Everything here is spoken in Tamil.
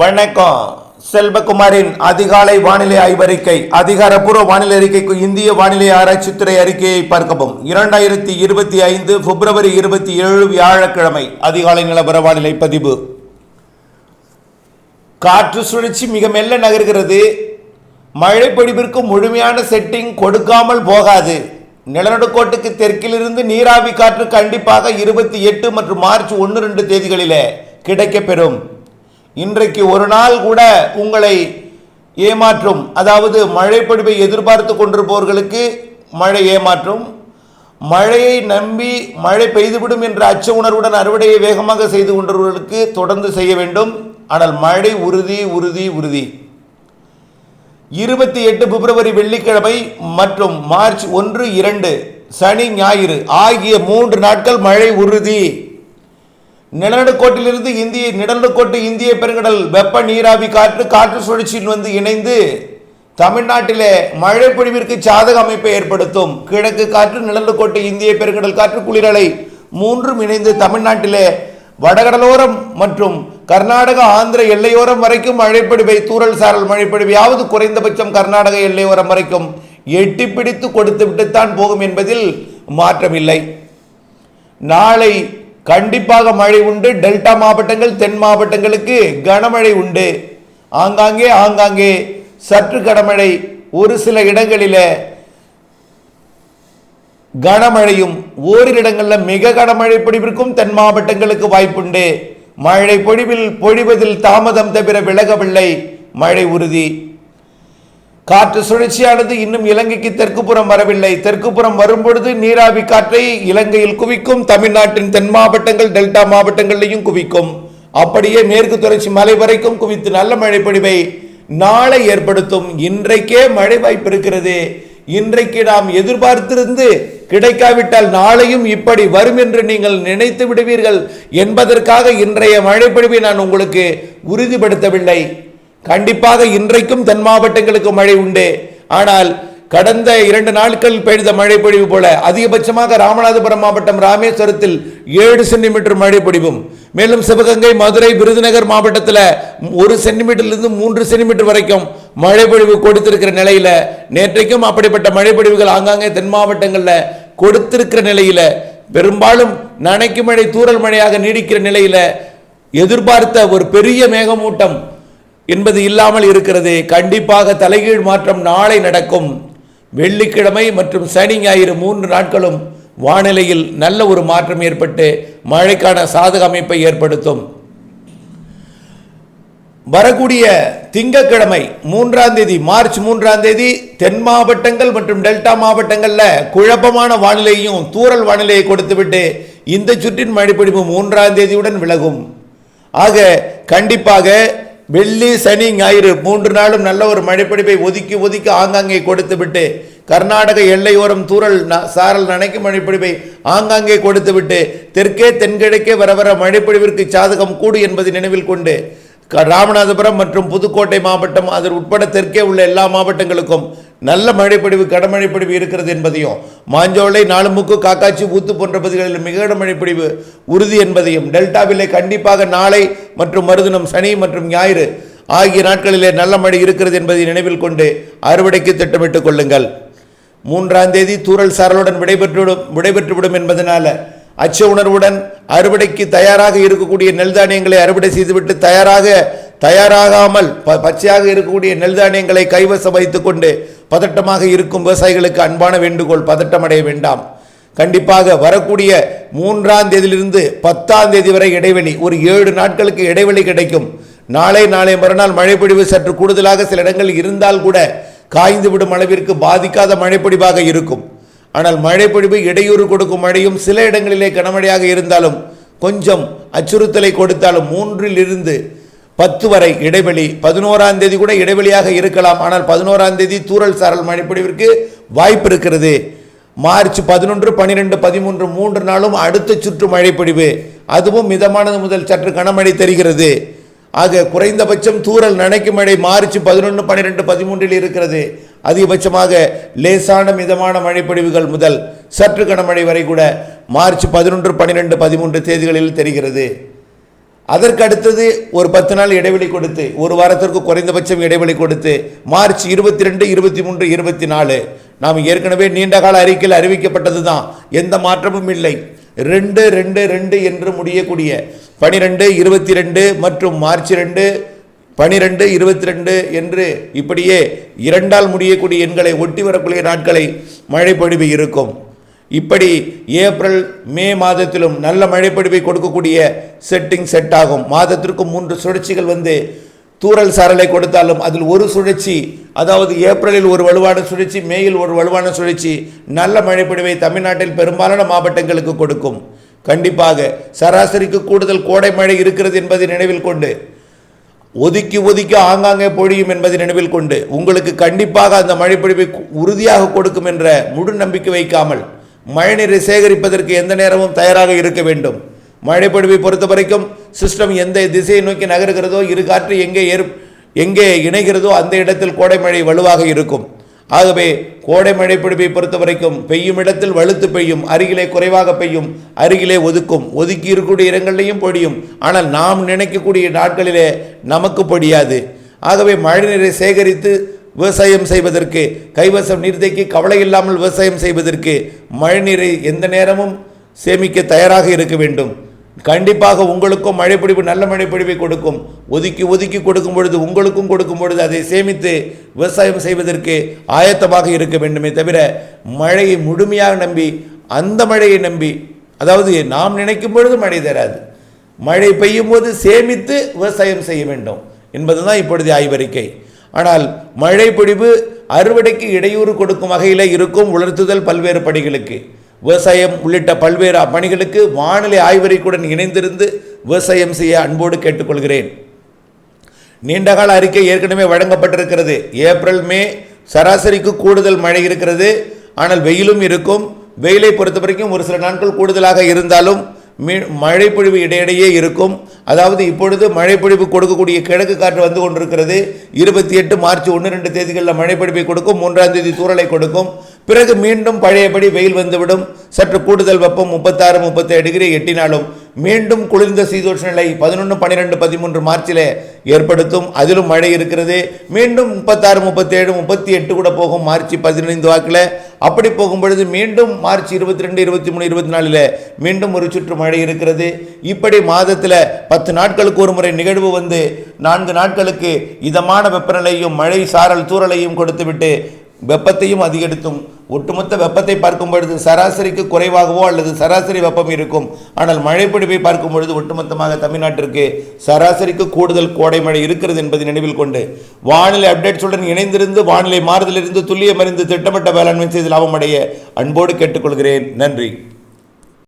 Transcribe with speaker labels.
Speaker 1: வணக்கம். செல்வகுமாரின் அதிகாலை வானிலை ஆய்வறிக்கை அதிகாரப்பூர்வ வானிலை அறிக்கைக்கு இந்திய வானிலை ஆராய்ச்சித்துறை அறிக்கையை பார்க்கவும். இரண்டாயிரத்தி இருபத்தி ஐந்து பிப்ரவரி இருபத்தி ஏழு வியாழக்கிழமை அதிகாலை நிலவர வானிலை பதிவு. காற்று சுழற்சி மிக மெல்ல நகர்கிறது. மழை பொழிவிற்கு முழுமையான செட்டிங் கொடுக்காமல் போகாது. நிலநடுக்கோட்டுக்கு தெற்கிலிருந்து நீராவி காற்று கண்டிப்பாக இருபத்தி எட்டு மற்றும் மார்ச் ஒன்று ரெண்டு தேதிகளிலே கிடைக்கப்பெறும். இன்றைக்கு ஒரு நாள் கூட உங்களை ஏமாற்றும் அதாவது மழை பொழிவை எதிர்பார்த்து கொண்டிருப்பவர்களுக்கு மழை ஏமாற்றும் மழையை நம்பி மழை பெய்துவிடும் என்ற அச்ச உணர்வுடன் அறுவடையை வேகமாக செய்து கொண்டவர்களுக்கு தொடர்ந்து செய்ய வேண்டும். ஆனால் மழை உறுதி உறுதி உறுதி. இருபத்தி எட்டு பிப்ரவரி வெள்ளிக்கிழமை மற்றும் மார்ச் ஒன்று இரண்டு சனி ஞாயிறு ஆகிய மூன்று நாட்கள் மழை உறுதி. நிலநடுக்கோட்டிலிருந்து இந்திய நிலநடுக்கோட்டு இந்திய பெருங்கடல் வெப்ப நீராவி காற்று காற்று சுழற்சியில் வந்து இணைந்து தமிழ்நாட்டிலே மழை பொழிவிற்கு சாதக அமைப்பை ஏற்படுத்தும். கிழக்கு காற்று நிலநடுக்கோட்டு இந்திய பெருங்கடல் காற்று குளிரலை மூன்றும் இணைந்து தமிழ்நாட்டிலே வடகடலோரம் மற்றும் கர்நாடக ஆந்திர எல்லையோரம் வரைக்கும் மழைப்பொழிவை தூரல் சாரல் மழைப்பொழிவையாவது குறைந்தபட்சம் கர்நாடக எல்லையோரம் வரைக்கும் எட்டி பிடித்து கொடுத்து விட்டுத்தான் போகும் என்பதில் மாற்றமில்லை. நாளை கண்டிப்பாக மழை உண்டு. டெல்டா மாவட்டங்கள் தென் மாவட்டங்களுக்கு கனமழை உண்டு. ஆங்காங்கே ஆங்காங்கே சற்று கனமழை. ஒரு சில இடங்களில் கனமழையும் ஓரிரு இடங்களில் மிக கனமழை பொழிவிற்கும் தென் மாவட்டங்களுக்கு வாய்ப்புண்டு. மழை பொழிவில் பொழிவதில் தாமதம் தவிர விலகவில்லை. மழை உறுதி. காற்று சுழற்சியானது இன்னும் இலங்கைக்கு தெற்கு புறம் வரவில்லை. தெற்கு புறம் வரும்பொழுது நீராவி காற்றை இலங்கையில் குவிக்கும். தமிழ்நாட்டின் தென் மாவட்டங்கள் டெல்டா மாவட்டங்களிலையும் குவிக்கும். அப்படியே மேற்கு தொடர்ச்சி மலை வரைக்கும் குவித்து நல்ல மழை பொழிவை நாளை ஏற்படுத்தும். இன்றைக்கே மழை வாய்ப்பு இருக்கிறது. இன்றைக்கு நாம் எதிர்பார்த்திருந்து கிடைக்காவிட்டால் நாளையும் இப்படி வரும் என்று நீங்கள் நினைத்து விடுவீர்கள் என்பதற்காக இன்றைய மழைப்பொழிவை நான் உங்களுக்கு உறுதிப்படுத்தவில்லை. கண்டிப்பாக இன்றைக்கும் தென் மாவட்டங்களுக்கு மழை உண்டு. ஆனால் கடந்த இரண்டு நாட்கள் பெய்த மழை பொழிவு போல அதிகபட்சமாக ராமநாதபுரம் மாவட்டம் ராமேஸ்வரத்தில் ஏழு சென்டிமீட்டர் மழை பொழிவும். மேலும் சிவகங்கை மதுரை விருதுநகர் மாவட்டத்தில் ஒரு சென்டிமீட்டர்லேருந்து மூன்று சென்டிமீட்டர் வரைக்கும் மழை பொழிவு கொடுத்திருக்கிற நிலையில் நேற்றைக்கும் அப்படிப்பட்ட மழை பொழிவுகள் ஆங்காங்கே தென் மாவட்டங்களில் கொடுத்திருக்கிற நிலையில் பெரும்பாலும் நனைக்கு மழை தூரல் மழையாக நீடிக்கிற நிலையில் எதிர்பார்த்த ஒரு பெரிய மேகமூட்டம் என்பது இல்லாமல் இருக்கிறது. கண்டிப்பாக தலைகீழ் மாற்றம் நாளை நடக்கும். வெள்ளிக்கிழமை மற்றும் சனி ஞாயிறு மூன்று நாட்களும் வானிலையில் நல்ல ஒரு மாற்றம் ஏற்பட்டு மழைக்கான சாதக அமைப்பை ஏற்படுத்தும். வரக்கூடிய திங்கட்கிழமை மூன்றாம் தேதி மார்ச் மூன்றாம் தேதி தென் மாவட்டங்கள் மற்றும் டெல்டா மாவட்டங்களில் குழப்பமான வானிலையும் தூறல் வானிலையை கொடுத்துவிட்டு இந்த சுற்றின் மழைப்பிடிப்பு மூன்றாம் தேதியுடன் விலகும். ஆக கண்டிப்பாக வெள்ளி சனி ஞாயிறு மூன்று நாளும் நல்ல ஒரு மழைப்பிடிப்பை ஒதுக்கி ஒதுக்கி ஆங்காங்கே கொடுத்துவிட்டு கர்நாடக எல்லையோரம் தூரல் ந- சாரல் நனைக்கும் மழைப்பிடிப்பை ஆங்காங்கே கொடுத்துவிட்டு தெற்கே தென்கிழக்கே வர வர மழைப்பொழிவிற்கு சாதகம் கூடு என்பதை நினைவில் கொண்டு க- ராமநாதபுரம் மற்றும் புதுக்கோட்டை மாவட்டம் அதில் உட்பட தெற்கே உள்ள எல்லா மாவட்டங்களுக்கும் நல்ல மழைப்பொழிவு கடமழைப்பொழிவு இருக்கிறது என்பதையும் மாஞ்சோலை நாலுமுக்கு காக்காச்சி ஊத்து போன்ற பகுதிகளில் மிக மழைப்பொழிவு உறுதி என்பதையும் டெல்டாவிலே கண்டிப்பாக நாளை மற்றும் மறுதினம் சனி மற்றும் ஞாயிறு ஆகிய நாட்களிலே நல்ல மழை இருக்கிறது என்பதை நினைவில் கொண்டு அறுவடைக்கு திட்டமிட்டுக் கொள்ளுங்கள். மூன்றாம் தேதி தூறல் சாரலுடன் விடைபெற்றுவிடும் விடைபெற்றுவிடும் என்பதனால அச்ச உணர்வுடன் அறுவடைக்கு தயாராக இருக்கக்கூடிய நெல் தானியங்களை அறுவடை செய்துவிட்டு தயாராக தயாராகாமல் ப- பச்சையாக இருக்கக்கூடிய நெல் தானியங்களை கைவசம் வைத்துக்கொண்டு பதட்டமாக இருக்கும் விவசாயிகளுக்கு அன்பான வேண்டுகோள் பதட்டமடைய வேண்டாம். கண்டிப்பாக வரக்கூடிய மூன்றாம் தேதியிலிருந்து பத்தாம் தேதி வரை இடைவெளி ஒரு ஏழு நாட்களுக்கு இடைவெளி கிடைக்கும். நாளை நாளை மறுநாள் மழைப்பொழிவு சற்று கூடுதலாக சில இடங்கள் இருந்தால் கூட காய்ந்து விடும் அளவிற்கு பாதிக்காத மழைப்பொழிவாக இருக்கும். ஆனால் மழைப்பொழிவு இடையூறு கொடுக்கும் மழையும் சில இடங்களிலே கனமழையாக இருந்தாலும் கொஞ்சம் அச்சுறுத்தலை கொடுத்தாலும் மூன்றில் இருந்து பத்து வரை இடைவெளி. பதினோராம் தேதி கூட இடைவெளியாக இருக்கலாம். ஆனால் பதினோராம் தேதி தூரல் சாரல் மழைப்பொழிவிற்கு வாய்ப்பு இருக்கிறது. மார்ச் பதினொன்று பன்னிரெண்டு பதிமூன்று மூன்று நாளும் அடுத்த சுற்று மழைப்பொழிவு. அதுவும் மிதமானது முதல் சற்று கனமழை தெரிகிறது. ஆக குறைந்தபட்சம் தூரல் நினைக்கும் மழை மார்ச் பதினொன்று பன்னிரெண்டு பதிமூன்றில் இருக்கிறது. அதிகபட்சமாக லேசான மிதமான மழைப்பொழிவுகள் முதல் சற்று கனமழை வரை கூட மார்ச் பதினொன்று பன்னிரெண்டு பதிமூன்று தேதிகளில் தெரிகிறது. அதற்கு அடுத்தது ஒரு பத்து நாள் இடைவெளி கொடுத்து ஒரு வாரத்திற்கு குறைந்தபட்சம் இடைவெளி கொடுத்து மார்ச் இருபத்தி ரெண்டு இருபத்தி மூன்று இருபத்தி நாலு நாம் ஏற்கனவே நீண்ட கால அறிக்கையில் அறிவிக்கப்பட்டது தான் எந்த மாற்றமும் இல்லை. ரெண்டு ரெண்டு ரெண்டு என்று முடியக்கூடிய பனிரெண்டு இருபத்தி ரெண்டு மற்றும் மார்ச் ரெண்டு பனிரெண்டு இருபத்தி ரெண்டு என்று இப்படியே இரண்டால் முடியக்கூடிய எண்களை ஒட்டி வரக்கூடிய நாட்களை மழை பொழிவு இருக்கும். இப்படி ஏப்ரல் மே மாதத்திலும் நல்ல மழைப்பொழிவை கொடுக்கக்கூடிய செட்டிங் செட் ஆகும். மாதத்திற்கு மூன்று சுழற்சிகள் வந்து தூறல் சாரலை கொடுத்தாலும் அதில் ஒரு சுழற்சி அதாவது ஏப்ரலில் ஒரு வலுவான சுழற்சி மேயில் ஒரு வலுவான சுழற்சி நல்ல மழைப்பொழிவை தமிழ்நாட்டில் பெரும்பாலான மாவட்டங்களுக்கு கொடுக்கும். கண்டிப்பாக சராசரிக்கு கூடுதல் கோடை மழை இருக்கிறது என்பதை நினைவில் கொண்டு ஒதுக்கி ஒதுக்கி ஆங்காங்கே பொழியும் என்பதை நினைவில் கொண்டு உங்களுக்கு கண்டிப்பாக அந்த மழைப்பொழிவை உறுதியாக கொடுக்கும் என்ற முழு நம்பிக்கை வைக்காமல் மழைநீரை சேகரிப்பதற்கு எந்த நேரமும் தயாராக இருக்க வேண்டும். மழைப்பொழிவை பொறுத்த வரைக்கும் சிஸ்டம் எந்த திசையை நோக்கி நகருகிறதோ இரு காற்று எங்கே ஏற் எங்கே இணைகிறதோ அந்த இடத்தில் கோடை மழை வலுவாக இருக்கும். ஆகவே கோடை மழைப்பிடிப்பை பொறுத்த வரைக்கும் பெய்யும் இடத்தில் வலுத்து பெய்யும் அருகிலே குறைவாக பெய்யும் அருகிலே ஒதுக்கும். ஒதுக்கி இருக்கக்கூடிய இடங்கள்லையும் பொடியும் ஆனால் நாம் நினைக்கக்கூடிய நாட்களிலே நமக்கு பொடியாது ஆகவே மழைநீரை சேகரித்து விவசாயம் செய்வதற்கு கைவசம் நீர்த்தேக்கி கவலை இல்லாமல் விவசாயம் செய்வதற்கு மழைநீரை எந்த நேரமும் சேமிக்க தயாராக இருக்க வேண்டும். கண்டிப்பாக உங்களுக்கும் மழைப்பிடிப்பு நல்ல மழைப்பிடிப்பை கொடுக்கும். ஒதுக்கி ஒதுக்கி கொடுக்கும் பொழுது உங்களுக்கும் கொடுக்கும் பொழுது அதை சேமித்து விவசாயம் செய்வதற்கு ஆயத்தமாக இருக்க வேண்டுமே தவிர மழையை முழுமையாக நம்பி அந்த மழையை நம்பி அதாவது நாம் நினைக்கும் பொழுது மழை தராது. மழை பெய்யும் போது சேமித்து விவசாயம் செய்ய வேண்டும். என்பதுதான் இப்பொழுது ஆய்வறிக்கை. ஆனால் மழை பொழிவு அறுவடைக்கு இடையூறு கொடுக்கும் வகையில் இருக்கும் உலர்த்துதல் பல்வேறு பணிகளுக்கு. விவசாயம் உள்ளிட்ட பல்வேறு பணிகளுக்கு வானிலை ஆய்வறிக்கையுடன் இணைந்திருந்து விவசாயம் செய்ய அன்போடு கேட்டுக்கொள்கிறேன். நீண்டகால அறிக்கை ஏற்கனவே வழங்கப்பட்டிருக்கிறது. ஏப்ரல் மே சராசரிக்கு கூடுதல் மழை இருக்கிறது. ஆனால் வெயிலும் இருக்கும். வெயிலை பொறுத்த வரைக்கும் ஒரு சில நாட்கள் கூடுதலாக இருந்தாலும் மீ மழைப்பொழிவு இடையிடையே இருக்கும். அதாவது இப்பொழுது மழைப்பொழிவு கொடுக்கக்கூடிய கிழக்கு காற்று வந்து கொண்டிருக்கிறது. இருபத்தி எட்டு மார்ச் ஒன்று ரெண்டு தேதிகளில் மழைப்பொழிவை கொடுக்கும். மூன்றாம் தேதி தூரலை கொடுக்கும். பிறகு மீண்டும் பழையபடி வெயில் வந்துவிடும். சற்று கூடுதல் வெப்பம் முப்பத்தாறு முப்பத்தேழு டிகிரி எட்டினாலும் மீண்டும் குளிர்ந்த சீதோஷ நிலை பதினொன்று பன்னிரெண்டு பதிமூன்று மார்ச்சில் ஏற்படுத்தும். அதிலும் மழை இருக்கிறது. மீண்டும் முப்பத்தாறு முப்பத்தேழு முப்பத்தி எட்டு கூட போகும் மார்ச் பதினைந்து வாக்கில். அப்படி போகும் பொழுது மீண்டும் மார்ச் இருபத்தி ரெண்டு இருபத்தி மூணு இருபத்தி நாலில் மீண்டும் ஒரு சுற்று மழை இருக்கிறது. இப்படி மாதத்தில் பத்து நாட்களுக்கு ஒரு முறை நிகழ்வு வந்து நான்கு நாட்களுக்கு இதமான வெப்பநிலையும் மழை சாரல் தூரலையும் கொடுத்துவிட்டு வெப்பத்தையும் அதிகரித்தும். ஒட்டுமொத்த வெப்பத்தை பார்க்கும் பொழுது சராசரிக்கு குறைவாகவோ அல்லது சராசரி வெப்பம் இருக்கும். ஆனால் மழைப்பிடிப்பை பார்க்கும் பொழுது ஒட்டுமொத்தமாக தமிழ்நாட்டிற்கு சராசரிக்கு கூடுதல் கோடை மழை இருக்கிறது என்பதை நினைவில் கொண்டு வானிலை அப்டேட்ஸுடன் இணைந்திருந்து வானிலை மாறுதலிருந்து துல்லியமறிந்து திட்டமிட்ட வேளாண்மை செய்து லாபம் அடைய அன்போடு கேட்டுக்கொள்கிறேன். நன்றி.